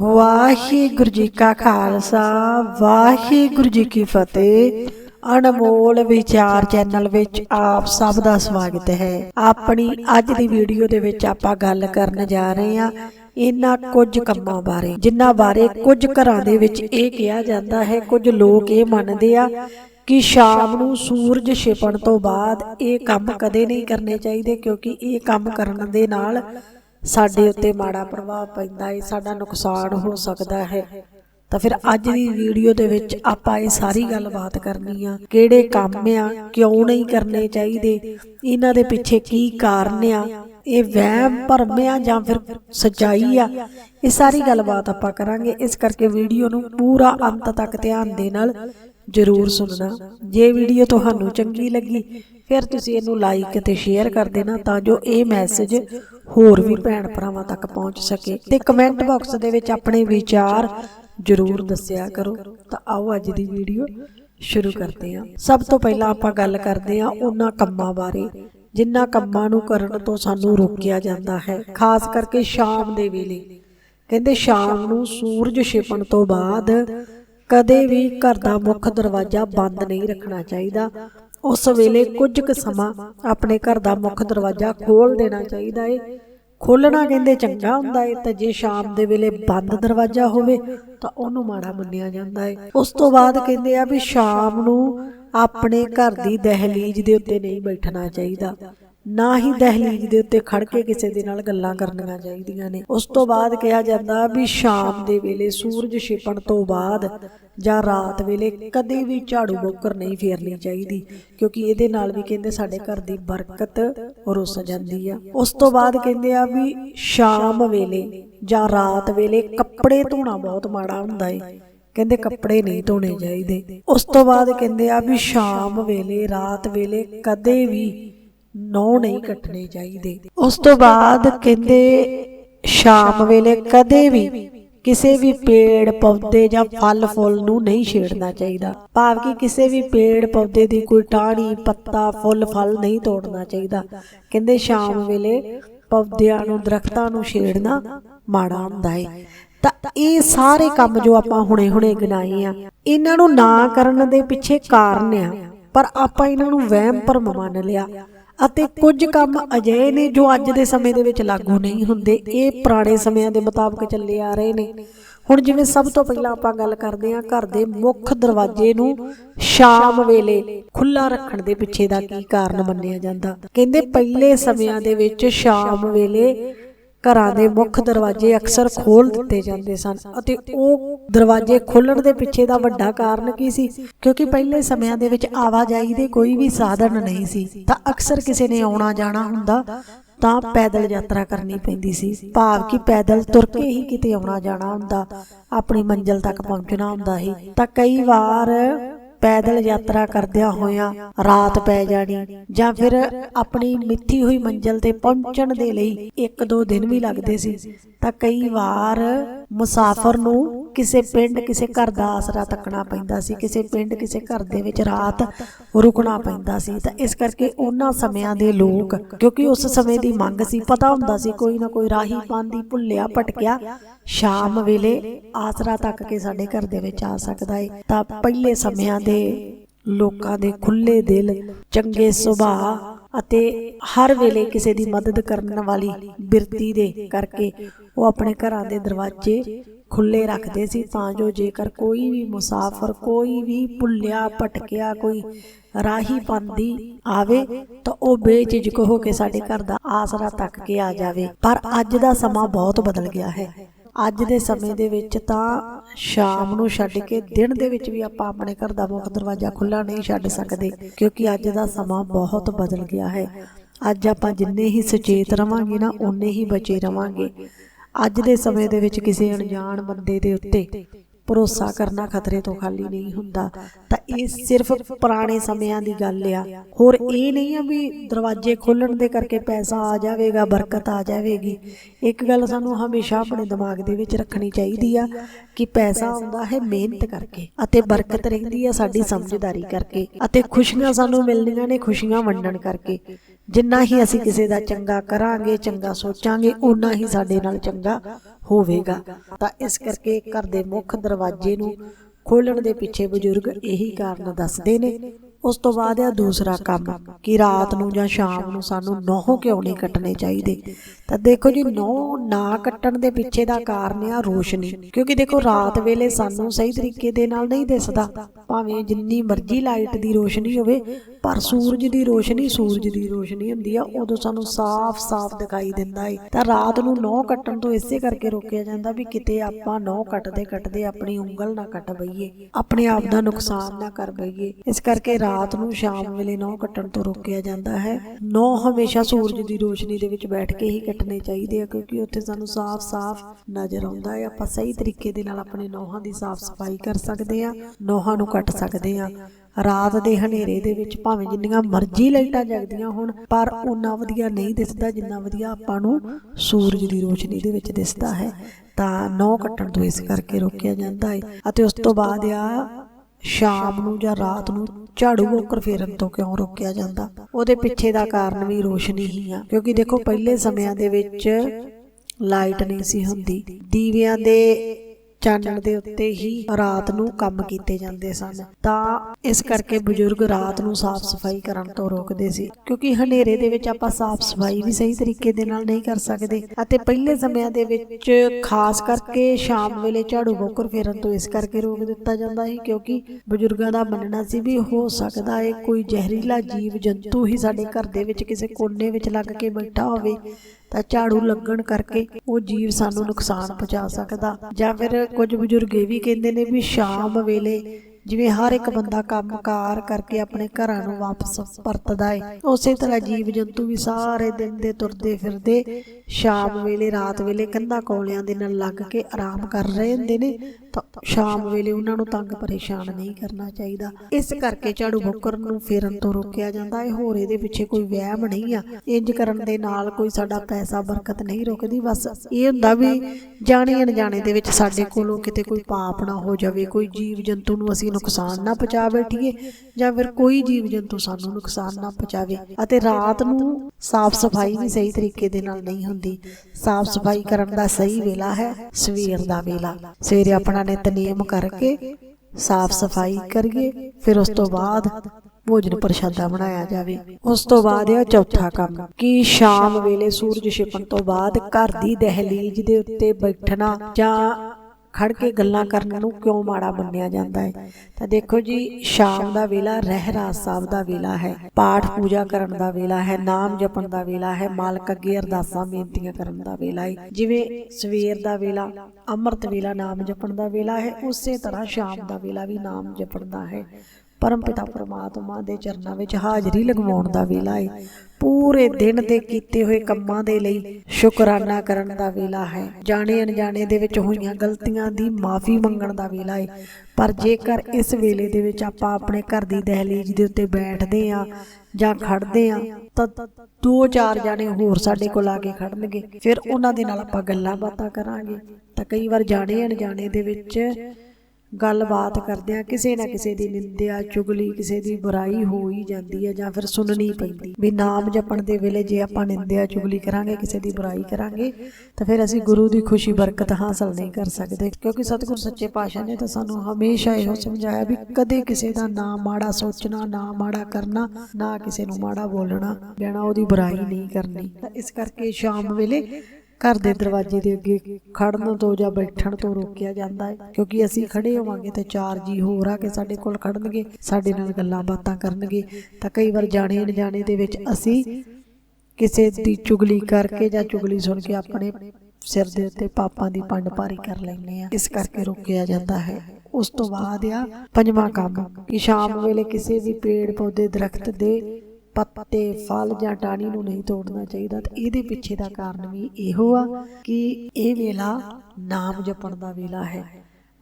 ਵਾਹਿਗੁਰੂ ਜੀ ਕਾ ਖਾਲਸਾ, ਵਾਹਿਗੁਰੂ ਜੀ ਕੀ ਫਤਿਹ। ਅਨਮੋਲ ਵਿਚਾਰ ਚੈਨਲ ਵਿੱਚ ਆਪ ਸਭ ਦਾ ਸਵਾਗਤ ਹੈ। ਆਪਣੀ ਅੱਜ ਦੀ ਵੀਡੀਓ ਦੇ ਵਿੱਚ ਆਪਾਂ ਗੱਲ ਕਰਨ ਜਾ ਰਹੇ ਹਾਂ ਇਹਨਾਂ ਕੁਝ ਕੰਮਾਂ ਬਾਰੇ, ਜਿਨ੍ਹਾਂ ਬਾਰੇ ਕੁਝ ਘਰਾਂ ਦੇ ਵਿੱਚ ਇਹ ਕਿਹਾ ਜਾਂਦਾ ਹੈ, ਕੁਝ ਲੋਕ ਇਹ ਮੰਨਦੇ ਆ ਕਿ ਸ਼ਾਮ ਨੂੰ ਸੂਰਜ ਛਿਪਣ ਤੋਂ ਬਾਅਦ ਇਹ ਕੰਮ ਕਦੇ ਨਹੀਂ ਕਰਨੇ ਚਾਹੀਦੇ, ਕਿਉਂਕਿ ਇਹ ਕੰਮ ਕਰਨ ਦੇ ਨਾਲ ਸਾਡੇ ਉੱਤੇ ਮਾੜਾ ਪ੍ਰਭਾਵ ਪੈਂਦਾ ਹੈ ਸਾਡਾ ਨੁਕਸਾਨ ਹੋ ਸਕਦਾ ਹੈ। ਤਾਂ ਫਿਰ ਅੱਜ ਦੀ ਵੀਡੀਓ ਦੇ ਵਿੱਚ ਆਪਾਂ ਇਹ ਸਾਰੀ ਗੱਲਬਾਤ ਕਰਨੀ ਆ, ਕਿਹੜੇ ਕੰਮ ਆ, ਕਿਉਂ ਨਹੀਂ ਕਰਨੇ ਚਾਹੀਦੇ, ਇਹਨਾਂ ਦੇ ਪਿੱਛੇ ਕੀ ਕਾਰਨ ਆ, ਇਹ ਵਹਿਮ, ਭਰਮ ਆ ਜਾਂ ਫਿਰ ਸੱਚਾਈ ਆ, ਇਹ ਸਾਰੀ ਗੱਲਬਾਤ ਆਪਾਂ ਕਰਾਂਗੇ। ਇਸ ਕਰਕੇ ਵੀਡੀਓ ਨੂੰ ਪੂਰਾ ਅੰਤ ਤੱਕ ਧਿਆਨ ਦੇ ਨਾਲ ਜਰੂਰ ਸੁਣਨਾ। ਜੇ ਵੀਡੀਓ ਤੁਹਾਨੂੰ ਚੰਗੀ ਲੱਗੀ ਫਿਰ ਤੁਸੀਂ ਇਹਨੂੰ ਲਾਈਕ ਅਤੇ ਸ਼ੇਅਰ ਕਰ ਦੇਣਾ ਤਾਂ ਜੋ ਇਹ ਮੈਸੇਜ ਹੋਰ ਵੀ ਭੈਣ ਭਰਾਵਾਂ ਤੱਕ ਪਹੁੰਚ ਸਕੇ। ਤੇ ਕਮੈਂਟ ਬਾਕਸ ਦੇ ਵਿੱਚ ਆਪਣੇ ਵਿਚਾਰ ਜਰੂਰ ਦੱਸਿਆ ਕਰੋ। ਤਾਂ ਆਓ ਅੱਜ ਦੀ ਵੀਡੀਓ ਸ਼ੁਰੂ ਕਰਦੇ ਹਾਂ। ਸਭ ਤੋਂ ਪਹਿਲਾਂ ਆਪਾਂ ਗੱਲ ਕਰਦੇ ਹਾਂ ਉਹਨਾਂ ਕੰਮਾਂ ਬਾਰੇ, ਜਿਨ੍ਹਾਂ ਕੰਮਾਂ ਨੂੰ ਕਰਨ ਤੋਂ ਸਾਨੂੰ ਰੋਕਿਆ ਜਾਂਦਾ ਹੈ। ਖਾਸ ਕਰਕੇ ਸ਼ਾਮ ਦੇ ਵੇਲੇ। ਕਹਿੰਦੇ ਸ਼ਾਮ ਨੂੰ ਸੂਰਜ ਛਿਪਣ ਤੋਂ ਬਾਅਦ ਕਦੇ ਵੀ ਘਰ ਦਾ ਮੁੱਖ ਦਰਵਾਜ਼ਾ ਬੰਦ ਨਹੀਂ ਰੱਖਣਾ ਚਾਹੀਦਾ। ਉਸ ਵੇਲੇ ਕੁਝ ਕੁ ਸਮਾਂ ਆਪਣੇ ਘਰ ਦਾ ਮੁੱਖ ਦਰਵਾਜ਼ਾ ਖੋਲ ਦੇਣਾ ਚਾਹੀਦਾ ਏ। ਖੋਲਣਾ ਕਹਿੰਦੇ ਚੰਗਾ ਹੁੰਦਾ ਏ ਤੇ ਜੇ ਸ਼ਾਮ ਦੇ ਵੇਲੇ ਬੰਦ ਦਰਵਾਜ਼ਾ ਹੋਵੇ ਤਾਂ ਉਹਨੂੰ ਮਾੜਾ ਮੰਨਿਆ ਜਾਂਦਾ ਏ। ਉਸ ਤੋਂ ਬਾਅਦ ਕਹਿੰਦੇ ਆ ਵੀ ਸ਼ਾਮ ਨੂੰ ਆਪਣੇ ਘਰ ਦੀ ਦਹਲੀਜ਼ ਦੇ ਉੱਤੇ ਨਹੀਂ ਬੈਠਣਾ ਚਾਹੀਦਾ। ਨਾ ਹੀ ਦਹਲੀਜ਼ ਦੇ ਉੱਤੇ ਖੜ ਕੇ ਕਿਸੇ ਦੇ ਨਾਲ ਗੱਲਾਂ ਕਰਨੀਆਂ ਚਾਹੀਦੀਆਂ ਨੇ। ਉਸ ਤੋਂ ਬਾਅਦ ਕਿਹਾ ਜਾਂਦਾ ਵੀ ਸ਼ਾਮ ਦੇ ਵੇਲੇ ਸੂਰਜ ਛਿਪਣ ਤੋਂ ਬਾਅਦ ਜਾਂ ਰਾਤ ਵੇਲੇ ਕਦੇ ਵੀ ਝਾੜੂ ਬੋਕਰ ਨਹੀਂ ਫੇਰਨੀ ਚਾਹੀਦੀ ਕਿਉਂਕਿ ਇਹਦੇ ਨਾਲ ਵੀ ਕਹਿੰਦੇ ਸਾਡੇ ਘਰ ਦੀ ਬਰਕਤ ਰੁੱਸ ਜਾਂਦੀ ਆ। ਉਸ ਤੋਂ ਬਾਅਦ ਕਹਿੰਦੇ ਆ ਵੀ ਸ਼ਾਮ ਵੇਲੇ ਜਾਂ ਰਾਤ ਵੇਲੇ ਕੱਪੜੇ ਧੋਣਾ ਬਹੁਤ ਮਾੜਾ ਹੁੰਦਾ ਏ। ਕਹਿੰਦੇ ਕੱਪੜੇ ਨਹੀਂ ਧੋਣੇ ਚਾਹੀਦੇ। ਉਸ ਤੋਂ ਬਾਅਦ ਕਹਿੰਦੇ ਆ ਵੀ ਸ਼ਾਮ ਵੇਲੇ ਰਾਤ ਵੇਲੇ ਕਦੇ ਵੀ ਨੌ ਨਹੀਂ ਕੱਟਣੇ ਚਾਹੀਦੇ। ਉਸ ਤੋਂ ਬਾਅਦ ਕਹਿੰਦੇ ਸ਼ਾਮ ਵੇਲੇ ਕਦੇ ਵੀ ਕਿਸੇ ਵੀ ਪੇੜ ਪੌਦੇ ਜਾਂ ਫਲ ਫੁੱਲ ਨੂੰ ਨਹੀਂ ਛੇੜਨਾ ਚਾਹੀਦਾ। ਭਾਵ ਕਿ ਕਿਸੇ ਵੀ ਪੇੜ ਪੌਦੇ ਦੀ ਕੋਈ ਟਾਹਣੀ ਪੱਤਾ ਫੁੱਲ ਫਲ ਨਹੀਂ ਤੋੜਨਾ ਚਾਹੀਦਾ। ਕਹਿੰਦੇ ਸ਼ਾਮ ਵੇਲੇ ਪੌਦਿਆਂ ਨੂੰ ਦਰਖਤਾਂ ਨੂੰ ਛੇੜਨਾ ਮਾੜਾ ਹੁੰਦਾ ਹੈ ਤਾਂ ਇਹ ਸਾਰੇ ਕੰਮ ਜੋ ਆਪਾਂ ਹੁਣੇ-ਹੁਣੇ ਗਿਣਾਏ ਆ। ਇਹਨਾਂ ਨੂੰ ਨਾ ਕਰਨ ਦੇ ਪਿੱਛੇ ਕਾਰਨ ਆ। ਪਰ ਆਪਾਂ ਇਹਨਾਂ ਨੂੰ ਵਹਿਮ ਭਰਮ ਮੰਨ ਲਿਆ। ਅਤੇ ਕੁਝ ਕੰਮ ਅਜਿਹੇ ਨੇ ਜੋ ਅੱਜ ਦੇ ਸਮੇਂ ਦੇ ਵਿੱਚ ਲਾਗੂ ਨਹੀਂ ਹੁੰਦੇ। ਇਹ ਪੁਰਾਣੇ ਸਮਿਆਂ ਦੇ ਮੁਤਾਬਕ ਚੱਲੇ ਆ ਰਹੇ ਨੇ। ਹੁਣ ਜਿਵੇਂ ਸਭ ਤੋਂ ਪਹਿਲਾਂ ਆਪਾਂ ਗੱਲ ਕਰਦੇ ਹਾਂ ਘਰ ਦੇ ਮੁੱਖ ਦਰਵਾਜ਼ੇ ਨੂੰ ਸ਼ਾਮ ਵੇਲੇ ਖੁੱਲਾ ਰੱਖਣ ਦੇ ਪਿੱਛੇ ਦਾ ਕੀ ਕਾਰਨ ਮੰਨਿਆ ਜਾਂਦਾ। ਕਹਿੰਦੇ ਪਹਿਲੇ ਸਮਿਆਂ ਦੇ ਵਿੱਚ ਸ਼ਾਮ ਵੇਲੇ ਘਰਾਂ ਦੇ ਮੁੱਖ ਦਰਵਾਜ਼ੇ ਅਕਸਰ ਖੋਲ ਦਿੱਤੇ ਜਾਂਦੇ ਸਨ ਅਤੇ ਉਹ ਦਰਵਾਜ਼ੇ ਖੋਲਣ ਦੇ ਪਿੱਛੇ ਦਾ ਵੱਡਾ ਕਾਰਨ ਕੀ ਸੀ? ਕਿਉਂਕਿ ਪਹਿਲੇ ਸਮਿਆਂ ਦੇ ਵਿੱਚ ਆਵਾਜਾਈ ਦੇ ਕੋਈ ਵੀ ਸਾਧਨ ਨਹੀਂ ਸੀ, ਤਾਂ ਅਕਸਰ ਕਿਸੇ ਨੇ ਆਉਣਾ ਜਾਣਾ ਹੁੰਦਾ ਤਾਂ ਪੈਦਲ ਯਾਤਰਾ ਕਰਨੀ ਪੈਂਦੀ ਸੀ। ਭਾਵ ਕਿ ਪੈਦਲ ਤੁਰ ਕੇ ਹੀ ਕਿਤੇ ਆਉਣਾ ਜਾਣਾ ਹੁੰਦਾ, ਆਪਣੀ ਮੰਜ਼ਿਲ ਤੱਕ ਪਹੁੰਚਣਾ ਹੁੰਦਾ ਸੀ। ਤਾਂ ਕਈ ਵਾਰ ਪੈਦਲ ਯਾਤਰਾ ਕਰਦਿਆਂ ਹੋਇਆਂ ਰਾਤ ਪੈ ਜਾਣੀ ਜਾਂ ਫਿਰ ਆਪਣੀ ਮਿੱਥੀ ਹੋਈ ਮੰਜ਼ਿਲ ਤੇ ਪਹੁੰਚਣ ਦੇ ਲਈ ਇੱਕ ਦੋ ਦਿਨ ਵੀ ਲੱਗਦੇ ਸੀ। ਤਾਂ ਕਈ ਵਾਰ ਮੁਸਾਫਰ ਨੂੰ ਕਿਸੇ ਪਿੰਡ ਕਿਸੇ ਘਰ ਦਾ ਆਸਰਾ ਤੱਕਣਾ ਪੈਂਦਾ ਸੀ, ਕਿਸੇ ਪਿੰਡ ਕਿਸੇ ਘਰ ਦੇ ਵਿੱਚ ਰਾਤ ਰੁਕਣਾ ਪੈਂਦਾ ਸੀ। ਤਾਂ ਇਸ ਕਰਕੇ ਉਹਨਾਂ ਸਮਿਆਂ ਦੇ ਲੋਕ, ਕਿਉਂਕਿ ਉਸ ਸਮੇਂ ਦੀ ਮੰਗ ਸੀ, ਪਤਾ ਹੁੰਦਾ ਸੀ ਕੋਈ ਨਾ ਕੋਈ ਰਾਹੀ ਪਾਂਦੀ ਭੁੱਲਿਆ ਭਟਕਿਆ ਸ਼ਾਮ ਵੇਲੇ ਆਸਰਾ ਤੱਕ ਕੇ ਸਾਡੇ ਘਰ ਦੇ ਵਿੱਚ ਆ ਸਕਦਾ ਏ। ਤਾਂ ਪਹਿਲੇ ਸਮਿਆਂ ਦੇ ਲੋਕਾਂ ਦੇ ਖੁੱਲੇ ਦਿਲ, ਚੰਗੇ ਸੁਭਾਅ ਅਤੇ ਹਰ ਵੇਲੇ ਕਿਸੇ ਦੀ ਮਦਦ ਕਰਨ ਵਾਲੀ ਬਿਰਤੀ ਦੇ ਕਰਕੇ ਉਹ ਆਪਣੇ ਘਰਾਂ ਦੇ ਦਰਵਾਜ਼ੇ ਖੁੱਲੇ ਰੱਖਦੇ ਸੀ ਤਾਂ ਜੋ ਜੇਕਰ ਕੋਈ ਵੀ ਮੁਸਾਫਰ, ਕੋਈ ਵੀ ਭੁੱਲਿਆ, ਭਟਕਿਆ, ਕੋਈ ਰਾਹੀ ਪੰਦੀ ਆਵੇ ਤਾਂ ਉਹ ਬੇਝਿਜਕ ਹੋ ਕੇ ਸਾਡੇ ਘਰ ਦਾ ਆਸਰਾ ਤੱਕ ਕੇ ਆ ਜਾਵੇ। ਪਰ ਅੱਜ ਦਾ ਸਮਾਂ ਬਹੁਤ ਬਦਲ ਗਿਆ ਹੈ। ਅੱਜ ਦੇ ਸਮੇਂ ਦੇ ਵਿੱਚ ਤਾਂ ਸ਼ਾਮ ਨੂੰ ਛੱਡ ਕੇ ਦਿਨ ਦੇ ਵਿੱਚ ਵੀ ਆਪਾਂ ਆਪਣੇ ਘਰ ਦਾ ਮੁੱਖ ਦਰਵਾਜ਼ਾ ਖੁੱਲਾ ਨਹੀਂ ਛੱਡ ਸਕਦੇ, ਕਿਉਂਕਿ ਅੱਜ ਦਾ ਸਮਾਂ ਬਹੁਤ ਬਦਲ ਗਿਆ ਹੈ। ਅੱਜ ਆਪਾਂ ਜਿੰਨੇ ਹੀ ਸੁਚੇਤ ਰਵਾਂਗੇ ਨਾ, ਓਨੇ ਹੀ ਬਚੇ ਰਵਾਂਗੇ। ਅੱਜ ਦੇ ਸਮੇਂ ਦੇ ਵਿੱਚ ਕਿਸੇ ਅਣਜਾਣ ਬੰਦੇ ਦੇ ਉੱਤੇ ਭਰੋਸਾ ਕਰਨਾ ਖਤਰੇ ਤੋਂ ਖਾਲੀ ਨਹੀਂ ਹੁੰਦਾ। ਤਾਂ ਇਹ ਸਿਰਫ ਪੁਰਾਣੇ ਸਮਿਆਂ ਦੀ ਗੱਲ ਆ। ਹੋਰ ਇਹ ਨਹੀਂ ਆ ਵੀ ਦਰਵਾਜ਼ੇ ਖੋਲਣ ਦੇ ਕਰਕੇ ਪੈਸਾ ਆ ਜਾਵੇਗਾ ਬਰਕਤ ਆ ਜਾਵੇਗੀ। ਇੱਕ ਗੱਲ ਸਾਨੂੰ ਹਮੇਸ਼ਾ ਆਪਣੇ ਦਿਮਾਗ ਦੇ ਵਿੱਚ ਰੱਖਣੀ ਚਾਹੀਦੀ ਆ ਕਿ ਪੈਸਾ ਆਉਂਦਾ ਹੈ ਮਿਹਨਤ ਕਰਕੇ ਅਤੇ ਬਰਕਤ ਰਹਿੰਦੀ ਆ ਸਾਡੀ ਸਮਝਦਾਰੀ ਕਰਕੇ ਅਤੇ ਖੁਸ਼ੀਆਂ ਸਾਨੂੰ ਮਿਲਣੀਆਂ ਨੇ ਖੁਸ਼ੀਆਂ ਵੰਡਣ ਕਰਕੇ। ਜਿੰਨਾ ਹੀ ਅਸੀਂ ਕਿਸੇ ਦਾ ਚੰਗਾ ਕਰਾਂਗੇ ਚੰਗਾ ਸੋਚਾਂਗੇ ਉਨਾ ਹੀ ਸਾਡੇ ਨਾਲ ਚੰਗਾ ਹੋਵੇਗਾ। ਤਾਂ ਇਸ ਕਰਕੇ ਘਰ ਦੇ ਮੁੱਖ ਦਰਵਾਜ਼ੇ ਨੂੰ ਖੋਲਣ ਦੇ ਪਿੱਛੇ ਬਜ਼ੁਰਗ ਇਹੀ ਕਾਰਨ ਦੱਸਦੇ ਨੇ ਉਸ ਤੋਂ ਬਾਅਦ ਆ ਦੂਸਰਾ ਕੰਮ, ਕਿ ਰਾਤ ਨੂੰ ਜਾਂ ਸ਼ਾਮ ਨੂੰ ਸਾਨੂੰ ਨਹੁੰ ਕਿਉਂ ਨਹੀਂ ਕੱਟਣੇ ਚਾਹੀਦੇ? ਤਾਂ ਦੇਖੋ ਜੀ, ਨਹੁੰ ਨਾ ਕੱਟਣ ਦੇ ਪਿੱਛੇ ਦਾ ਕਾਰਨ ਆ ਰੋਸ਼ਨੀ। ਕਿਉਂਕਿ ਦੇਖੋ, ਰਾਤ ਵੇਲੇ ਸਾਨੂੰ ਸਹੀ ਤਰੀਕੇ ਦੇ ਨਾਲ ਨਹੀਂ ਦਿਸਦਾ। ਭਾਵੇਂ ਜਿੰਨੀ ਮਰਜ਼ੀ ਲਾਈਟ ਦੀ ਰੋਸ਼ਨੀ ਹੋਵੇ, ਪਰ ਸੂਰਜ ਦੀ ਰੋਸ਼ਨੀ, ਸੂਰਜ ਦੀ ਰੋਸ਼ਨੀ ਹੁੰਦੀ ਆ, ਉਦੋਂ ਸਾਨੂੰ ਸਾਫ਼-ਸਾਫ਼ ਦਿਖਾਈ ਦਿੰਦਾ ਏ। ਤਾਂ ਰਾਤ ਨੂੰ ਨਹੁੰ ਕੱਟਣ ਤੋਂ ਇਸੇ ਕਰਕੇ ਰੋਕਿਆ ਜਾਂਦਾ ਵੀ ਕਿਤੇ ਆਪਾਂ ਨਹੁੰ ਕੱਟਦੇ ਕੱਟਦੇ ਆਪਣੀ ਉਂਗਲ ਨਾ ਕੱਟ ਬਈਏ, ਆਪਣੇ ਆਪ ਦਾ ਨੁਕਸਾਨ ਨਾ ਕਰ ਬਈਏ। ਇਸ ਕਰਕੇ ਰਾਤ ਨੂੰ ਸ਼ਾਮ ਵੇਲੇ ਨਹੁੰ ਕੱਟਣ ਤੋਂ ਰੋਕਿਆ ਜਾਂਦਾ ਹੈ। ਨਹੁੰ ਹਮੇਸ਼ਾ ਸੂਰਜ ਦੀ ਰੋਸ਼ਨੀ ਦੇ ਵਿੱਚ ਬੈਠ ਕੇ ਹੀ ਕੱਟਣੇ ਚਾਹੀਦੇ ਆ, ਕਿਉਂਕਿ ਉੱਥੇ ਸਾਨੂੰ ਸਾਫ਼-ਸਾਫ਼ ਨਜ਼ਰ ਆਉਂਦਾ ਹੈ। ਆਪਾਂ ਸਹੀ ਤਰੀਕੇ ਦੇ ਨਾਲ ਆਪਣੇ ਨਹੁੰਾਂ ਦੀ ਸਾਫ਼ ਸਫ਼ਾਈ ਕਰ ਸਕਦੇ ਆ ਨਹੁੰਾਂ ਨੂੰ ਕੱਟ ਸਕਦੇ ਆ। ਰਾਤ ਦੇ ਹਨੇਰੇ ਦੇ ਵਿੱਚ ਭਾਵੇਂ ਜਿੰਨੀਆਂ ਮਰਜ਼ੀ ਲਾਈਟਾਂ ਜਗਦੀਆਂ ਹੋਣ, ਪਰ ਉਹਨਾਂ ਵਧੀਆ ਨਹੀਂ ਦਿਸਦਾ ਜਿੰਨਾ ਵਧੀਆ ਆਪਾਂ ਨੂੰ ਸੂਰਜ ਦੀ ਰੋਸ਼ਨੀ ਦੇ ਵਿੱਚ ਦਿਸਦਾ ਹੈ। ਤਾਂ ਨਹੁੰ ਕੱਟਣ ਤੋਂ ਇਸ ਕਰਕੇ ਰੋਕਿਆ ਜਾਂਦਾ ਹੈ। ਅਤੇ ਉਸ ਤੋਂ ਬਾਅਦ ਆ ਸ਼ਾਮ ਨੂੰ ਜਾਂ ਰਾਤ ਨੂੰ ਝਾੜੂ ਬੋਕਰ ਫੇਰਨ ਤੋਂ ਕਿਉਂ ਰੋਕਿਆ ਜਾਂਦਾ? ਉਹਦੇ ਪਿੱਛੇ ਦਾ ਕਾਰਨ ਵੀ ਰੋਸ਼ਨੀ ਹੀ ਆ। ਕਿਉਂਕਿ ਦੇਖੋ, ਪਹਿਲੇ ਸਮਿਆਂ ਦੇ ਵਿੱਚ ਲਾਈਟ ਨਹੀਂ ਸੀ ਹੁੰਦੀ। ਦੀਵਿਆਂ ਦੇ ਚਾਨਣ ਦੇ ਉੱਤੇ ਹੀ ਰਾਤ ਨੂੰ ਕੰਮ ਕੀਤੇ ਜਾਂਦੇ ਸਨ। ਤਾਂ ਇਸ ਕਰਕੇ ਬਜ਼ੁਰਗ ਰਾਤ ਨੂੰ ਸਾਫ਼ ਸਫ਼ਾਈ ਕਰਨ ਤੋਂ ਰੋਕਦੇ ਸੀ, ਕਿਉਂਕਿ ਹਨੇਰੇ ਦੇ ਵਿੱਚ ਆਪਾਂ ਸਾਫ਼ ਸਫ਼ਾਈ ਵੀ ਸਹੀ ਤਰੀਕੇ ਦੇ ਨਾਲ ਨਹੀਂ ਕਰ ਸਕਦੇ ਅਤੇ ਪਹਿਲੇ ਸਮਿਆਂ ਦੇ ਵਿੱਚ ਖਾਸ ਕਰਕੇ ਸ਼ਾਮ ਵੇਲੇ ਝਾੜੂ ਬੋਕਰ ਫੇਰਨ ਤੋਂ ਇਸ ਕਰਕੇ ਰੋਕ ਦਿੱਤਾ ਜਾਂਦਾ ਸੀ, ਕਿਉਂਕਿ ਬਜ਼ੁਰਗਾਂ ਦਾ ਮੰਨਣਾ ਸੀ ਵੀ ਹੋ ਸਕਦਾ ਹੈ ਕੋਈ ਜ਼ਹਿਰੀਲਾ ਜੀਵ ਜੰਤੂ ਹੀ ਸਾਡੇ ਘਰ ਦੇ ਵਿੱਚ ਕਿਸੇ ਕੋਨੇ ਵਿੱਚ ਲੱਗ ਕੇ ਬੈਠਾ ਹੋਵੇ। ਤਾਂ ਝਾੜੂ ਲੱਗਣ ਕਰਕੇ ਉਹ ਜੀਵ ਸਾਨੂੰ ਨੁਕਸਾਨ ਪਹੁੰਚਾ ਸਕਦਾ। ਜਾਂ ਫਿਰ ਕੁਝ ਬਜ਼ੁਰਗ ਇਹ ਵੀ ਕਹਿੰਦੇ ਨੇ ਵੀ ਸ਼ਾਮ ਵੇਲੇ ਜਿਵੇਂ ਹਰ ਇੱਕ ਬੰਦਾ ਕੰਮਕਾਰ ਕਰਕੇ ਆਪਣੇ ਘਰਾਂ ਨੂੰ ਵਾਪਸ ਪਰਤਦਾ ਹੈ ਉਸੇ ਤਰ੍ਹਾਂ ਜੀਵ ਜੰਤੂ ਵੀ ਸਾਰੇ ਦਿਨ ਦੇ ਤੁਰਦੇ ਫਿਰਦੇ ਸ਼ਾਮ ਵੇਲੇ, ਰਾਤ ਵੇਲੇ ਕੰਧਾਂ ਕੌਲਿਆਂ ਦੇ ਨਾਲ ਲੱਗ ਕੇ ਆਰਾਮ ਕਰ ਰਹੇ ਹੁੰਦੇ ਨੇ। ਸ਼ਾਮ ਵੇਲੇ ਉਹਨਾਂ ਨੂੰ ਤੰਗ ਪਰੇਸ਼ਾਨ ਨਹੀਂ ਕਰਨਾ ਚਾਹੀਦਾ। ਇਸ ਕਰਕੇ ਝਾੜੂ ਬੋਕਰ ਨੂੰ ਫੇਰਨ ਤੋਂ ਰੋਕਿਆ ਜਾਂਦਾ ਹੈ। ਹੋਰ ਇਹਦੇ ਪਿੱਛੇ ਕੋਈ ਵਹਿਮ ਨਹੀਂ ਆ। ਇੰਜ ਕਰਨ ਦੇ ਨਾਲ ਕੋਈ ਸਾਡਾ ਪੈਸਾ ਬਰਕਤ ਨਹੀਂ ਰੁਕਦੀ। ਬਸ ਇਹ ਹੁੰਦਾ ਵੀ ਜਾਣੇ ਅਣਜਾਣੇ ਦੇ ਵਿੱਚ ਸਾਡੇ ਕੋਲੋਂ ਕਿਤੇ ਕੋਈ ਪਾਪ ਨਾ ਹੋ ਜਾਵੇ, ਕੋਈ ਜੀਵ ਜੰਤੂ ਨੂੰ ਅਸੀਂ ਨੁਕਸਾਨ ਨਾ ਪਹੁੰਚਾ ਬੈਠੀਏ ਜਾਂ ਫਿਰ ਕੋਈ ਜੀਵ ਜੰਤੂ ਸਾਨੂੰ ਨੁਕਸਾਨ ਨਾ ਪਹੁੰਚਾਵੇ। ਅਤੇ ਰਾਤ ਨੂੰ ਸਾਫ਼ ਸਫ਼ਾਈ ਵੀ ਸਹੀ ਤਰੀਕੇ ਦੇ ਨਾਲ ਨਹੀਂ ਹੁੰਦੀ। ਸਾਫ਼ ਸਫ਼ਾਈ ਕਰਨ ਦਾ ਸਹੀ ਵੇਲਾ ਹੈ। ਸਵੇਰ ਦਾ ਵੇਲਾ। ਸਵੇਰੇ ਆਪਣਾ ਤਨੀਮ ਕਰਕੇ ਸਾਫ਼ ਸਫ਼ਾਈ ਕਰੀਏ, ਫਿਰ ਉਸ ਤੋਂ ਬਾਅਦ ਭੋਜਨ ਪ੍ਰਸ਼ਾਦਾ ਬਣਾਇਆ ਜਾਵੇ। ਉਸ ਤੋਂ ਬਾਅਦ ਇਹ ਚੌਥਾ ਕੰਮ, ਕਿ ਸ਼ਾਮ ਵੇਲੇ ਸੂਰਜ ਛਿਪਣ ਤੋਂ ਬਾਅਦ ਘਰ ਦੀ ਦਹਲੀਜ਼ ਦੇ ਉੱਤੇ ਬੈਠਣਾ ਜਾਂ ਖੜ ਕੇ ਗੱਲਾਂ ਕਰਨ ਨੂੰ ਕਿਉਂ ਮਾੜਾ ਮੰਨਿਆ ਜਾਂਦਾ ਹੈ? ਤਾਂ ਦੇਖੋ ਜੀ ਸ਼ਾਮ ਦਾ ਵੇਲਾ ਰਹਿਰਾਸ ਸਾਹਿਬ ਦਾ ਵੇਲਾ ਹੈ ਪਾਠ ਪੂਜਾ ਕਰਨ ਦਾ ਵੇਲਾ ਹੈ ਨਾਮ ਜਪਣ ਦਾ ਵੇਲਾ ਹੈ ਮਾਲਕ ਅੱਗੇ ਅਰਦਾਸਾਂ ਬੇਨਤੀਆਂ ਕਰਨ ਦਾ ਵੇਲਾ ਹੈ। ਜਿਵੇਂ ਸਵੇਰ ਦਾ ਵੇਲਾ ਅੰਮ੍ਰਿਤ ਵੇਲਾ ਨਾਮ ਜਪਣ ਦਾ ਵੇਲਾ ਹੈ ਉਸੇ ਤਰ੍ਹਾਂ ਸ਼ਾਮ ਦਾ ਵੇਲਾ ਵੀ ਨਾਮ ਜਪਣ ਦਾ ਹੈ। ਪਰਮ ਪਿਤਾ ਪਰਮਾਤਮਾ ਦੇ ਚਰਨਾਂ ਵਿੱਚ ਹਾਜ਼ਰੀ ਲਗਵਾਉਣ ਦਾ ਵੇਲਾ ਹੈ ਪੂਰੇ ਦਿਨ ਦੇ ਕੀਤੇ ਹੋਏ ਕੰਮਾਂ ਦੇ ਲਈ ਸ਼ੁਕਰਾਨਾ ਕਰਨ ਦਾ ਵੇਲਾ ਹੈ। ਜਾਣੇ ਅਣਜਾਣੇ ਦੇ ਵਿੱਚ ਹੋਈਆਂ ਗਲਤੀਆਂ ਦੀ ਮਾਫੀ ਮੰਗਣ ਦਾ ਵੇਲਾ ਹੈ ਪਰ ਜੇਕਰ ਇਸ ਵੇਲੇ ਦੇ ਵਿੱਚ ਆਪਾਂ ਆਪਣੇ ਘਰ ਦੀ ਦਹਲੀਜ਼ ਦੇ ਉੱਤੇ ਬੈਠਦੇ ਆ ਜਾਂ ਖੜਦੇ ਆ ਤਾਂ ਦੋ ਚਾਰ ਜਾਣੇ ਹੋਰ ਸਾਡੇ ਕੋਲ ਆ ਕੇ ਖੜਨਗੇ ਫਿਰ ਉਹਨਾਂ ਦੇ ਨਾਲ ਆਪਾਂ ਗੱਲਾਂ ਬਾਤਾਂ ਕਰਾਂਗੇ। ਤਾਂ ਕਈ ਵਾਰ ਜਾਣੇ ਅਣਜਾਣੇ ਦੇ ਵਿੱਚ ਗੱਲਬਾਤ ਕਰਦਿਆਂ ਕਿਸੇ ਨਾ ਕਿਸੇ ਦੀ ਨਿੰਦਿਆ, ਚੁਗਲੀ, ਕਿਸੇ ਦੀ ਬੁਰਾਈ ਹੋ ਹੀ ਜਾਂਦੀ ਹੈ ਜਾਂ ਫਿਰ ਸੁਣਨੀ ਪੈਂਦੀ। ਵੀ ਨਾਮ ਜਪਣ ਦੇ ਵੇਲੇ ਜੇ ਆਪਾਂ ਨਿੰਦਿਆ, ਚੁਗਲੀ ਕਰਾਂਗੇ, ਕਿਸੇ ਦੀ ਬੁਰਾਈ ਕਰਾਂਗੇ, ਤਾਂ ਫਿਰ ਅਸੀਂ ਗੁਰੂ ਦੀ ਖੁਸ਼ੀ, ਬਰਕਤ ਹਾਸਲ ਨਹੀਂ ਕਰ ਸਕਦੇ। ਕਿਉਂਕਿ ਸਤਿਗੁਰ ਸੱਚੇ ਪਾਤਸ਼ਾਹ ਨੇ ਤਾਂ ਸਾਨੂੰ ਹਮੇਸ਼ਾ ਇਹੋ ਸਮਝਾਇਆ ਵੀ ਕਦੇ ਕਿਸੇ ਦਾ ਨਾ ਮਾੜਾ ਸੋਚਣਾ, ਨਾ ਮਾੜਾ ਕਰਨਾ, ਨਾ ਕਿਸੇ ਨੂੰ ਮਾੜਾ ਬੋਲਣਾ, ਲੈਣਾ ਉਹਦੀ ਬੁਰਾਈ ਨਹੀਂ ਕਰਨੀ। ਤਾਂ ਇਸ ਕਰਕੇ ਸ਼ਾਮ ਵੇਲੇ ਘਰ ਦੇ ਦਰਵਾਜ਼ੇ ਦੇ ਅੱਗੇ ਖੜਨ ਤੋਂ ਜਾਂ ਬੈਠਣ ਤੋਂ ਰੋਕਿਆ ਜਾਂਦਾ ਹੈ, ਕਿਉਂਕਿ ਅਸੀਂ ਖੜੇ ਹੋਵਾਂਗੇ ਤੇ ਚਾਰ ਜੀ ਹੋਰ ਆ ਕੇ ਸਾਡੇ ਕੋਲ ਖੜਨਗੇ, ਸਾਡੇ ਨਾਲ ਗੱਲਾਂ ਬਾਤਾਂ ਕਰਨਗੇ। ਤਾਂ ਕਈ ਵਾਰ ਜਾਣੇ ਅਣਜਾਣੇ ਦੇ ਵਿੱਚ ਅਸੀਂ ਕਿਸੇ ਦੀ ਚੁਗਲੀ ਕਰਕੇ ਜਾਂ ਚੁਗਲੀ ਸੁਣ ਕੇ ਆਪਣੇ ਸਿਰ ਦੇ ਉੱਤੇ ਪਾਪਾਂ ਦੀ ਪੰਡ ਭਾਰੀ ਕਰ ਲੈਂਦੇ ਆ ਇਸ ਕਰਕੇ ਰੋਕਿਆ ਜਾਂਦਾ ਹੈ। ਉਸ ਤੋਂ ਬਾਅਦ ਆ ਪੰਜਵਾਂ ਕੰਮ, ਕਿ ਸ਼ਾਮ ਵੇਲੇ ਕਿਸੇ ਵੀ ਪੇੜ ਪੌਦੇ ਦਰਖਤ ਦੇ ਪੱਤੇ ਫਲ ਜਾਂ ਟਾਹਣੀ ਨੂੰ ਨਹੀਂ ਤੋੜਨਾ ਚਾਹੀਦਾ, ਤੇ ਇਹਦੇ ਪਿੱਛੇ ਦਾ ਕਾਰਨ ਵੀ ਇਹੋ ਆ ਕਿ ਇਹ ਵੇਲਾ ਨਾਮ ਜਪਣ ਦਾ ਵੇਲਾ ਹੈ।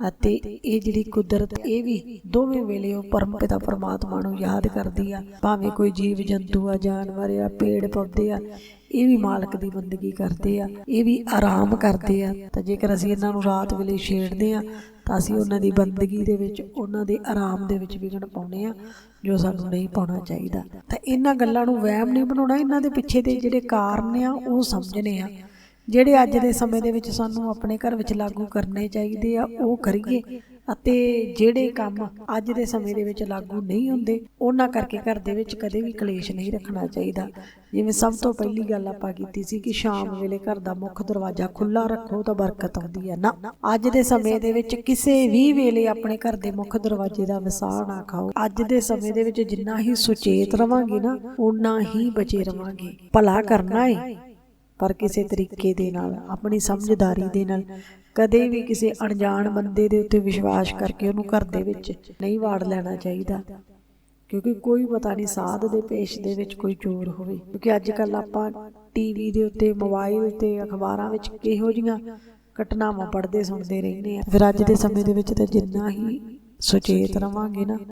ਅਤੇ ਇਹ ਜਿਹੜੀ ਕੁਦਰਤ, ਇਹ ਵੀ ਦੋਵੇਂ ਵੇਲੇ ਉਹ ਪਰਮ ਪਿਤਾ ਪਰਮਾਤਮਾ ਨੂੰ ਯਾਦ ਕਰਦੀ ਆ। ਭਾਵੇਂ ਕੋਈ ਜੀਵ ਜੰਤੂ ਆ, ਜਾਨਵਰ ਆ, ਪੇੜ ਪੌਦੇ ਆ, ਇਹ ਵੀ ਮਾਲਕ ਦੀ ਬੰਦਗੀ ਕਰਦੇ ਆ, ਇਹ ਵੀ ਆਰਾਮ ਕਰਦੇ ਆ। ਤਾਂ ਜੇਕਰ ਅਸੀਂ ਇਹਨਾਂ ਨੂੰ ਰਾਤ ਵੇਲੇ ਛੇੜਦੇ ਆ ਤਾਂ ਅਸੀਂ ਉਹਨਾਂ ਦੀ ਬੰਦਗੀ ਦੇ ਵਿੱਚ, ਉਹਨਾਂ ਦੇ ਆਰਾਮ ਦੇ ਵਿੱਚ ਵਿਗਣ ਪਾਉਨੇ ਆ ਜੋ ਸਾਨੂੰ ਨਹੀਂ ਪਾਉਣਾ ਚਾਹੀਦਾ। ਤਾਂ ਇਹਨਾਂ ਗੱਲਾਂ ਨੂੰ ਵਹਿਮ ਨਹੀਂ ਬਣਾਉਣਾ, ਇਹਨਾਂ ਦੇ ਪਿੱਛੇ ਦੇ ਜਿਹੜੇ ਕਾਰਨ ਆ, ਉਹ ਸਮਝਣੇ ਆ। ਜਿਹੜੇ ਅੱਜ ਦੇ ਸਮੇਂ ਦੇ ਵਿੱਚ ਸਾਨੂੰ ਆਪਣੇ ਘਰ ਵਿੱਚ ਲਾਗੂ ਕਰਨੇ ਚਾਹੀਦੇ ਆ, ਉਹ ਕਰੀਏ। ਅਤੇ ਜਿਹੜੇ ਕੰਮ ਅੱਜ ਦੇ ਸਮੇਂ ਦੇ ਵਿੱਚ ਲਾਗੂ ਨਹੀਂ ਹੁੰਦੇ, ਉਹਨਾਂ ਕਰਕੇ ਘਰ ਦੇ ਵਿੱਚ ਕਦੇ ਵੀ ਕਲੇਸ਼ ਨਹੀਂ ਰੱਖਣਾ ਚਾਹੀਦਾ। ਜਿਵੇਂ ਸਭ ਤੋਂ ਪਹਿਲੀ ਗੱਲ ਆਪਾਂ ਕੀਤੀ ਸੀ ਕਿ ਸ਼ਾਮ ਵੇਲੇ ਘਰ ਦਾ ਮੁੱਖ ਦਰਵਾਜ਼ਾ ਖੁੱਲਾ ਰੱਖੋ ਤਾਂ ਬਰਕਤ ਆਉਂਦੀ ਹੈ ਨਾ। ਅੱਜ ਦੇ ਸਮੇਂ ਦੇ ਵਿੱਚ ਕਿਸੇ ਵੀ ਵੇਲੇ ਆਪਣੇ ਘਰ ਦੇ ਮੁੱਖ ਦਰਵਾਜ਼ੇ ਦਾ ਵਿਸਾਹ ਨਾ ਖਾਓ। ਅੱਜ ਦੇ ਸਮੇਂ ਦੇ ਵਿੱਚ ਜਿੰਨਾ ਹੀ ਸੁਚੇਤ ਰਵਾਂਗੇ ਨਾ ਉਨਾ ਹੀ ਬਚੇ ਰਵਾਂਗੇ। ਭਲਾ ਕਰਨਾ ਹੈ ਪਰ ਕਿਸੇ ਤਰੀਕੇ ਦੇ ਨਾਲ, ਆਪਣੀ ਸਮਝਦਾਰੀ ਦੇ ਨਾਲ ਕਦੇ ਵੀ ਕਿਸੇ ਅਣਜਾਣ ਬੰਦੇ ਦੇ ਉੱਤੇ ਵਿਸ਼ਵਾਸ ਕਰਕੇ ਉਹਨੂੰ ਘਰ ਦੇ ਵਿੱਚ ਨਹੀਂ ਵਾੜ ਲੈਣਾ ਚਾਹੀਦਾ। ਕਿਉਂਕਿ ਕੋਈ ਪਤਾ ਨਹੀਂ ਸਾਧ ਦੇ ਪੇਸ਼ ਦੇ ਵਿੱਚ ਕੋਈ ਚੋਰ ਹੋਵੇ। ਕਿਉਂਕਿ ਅੱਜ ਕੱਲ ਆਪਾਂ ਟੀਵੀ ਦੇ ਉੱਤੇ ਮੋਬਾਈਲ ਤੇ ਅਖਬਾਰਾਂ ਵਿੱਚ ਕਿਹੋ ਜੀਆਂ ਘਟਨਾਵਾਂ ਪੜ੍ਹਦੇ, ਸੁਣਦੇ ਰਹਿੰਦੇ ਆ। ਫਿਰ ਅੱਜ ਦੇ ਸਮੇਂ ਦੇ ਵਿੱਚ ਤਾਂ ਜਿੰਨਾ ਹੀ ਸੁਚੇਤ ਰਵਾਂਗੇ ਨਾ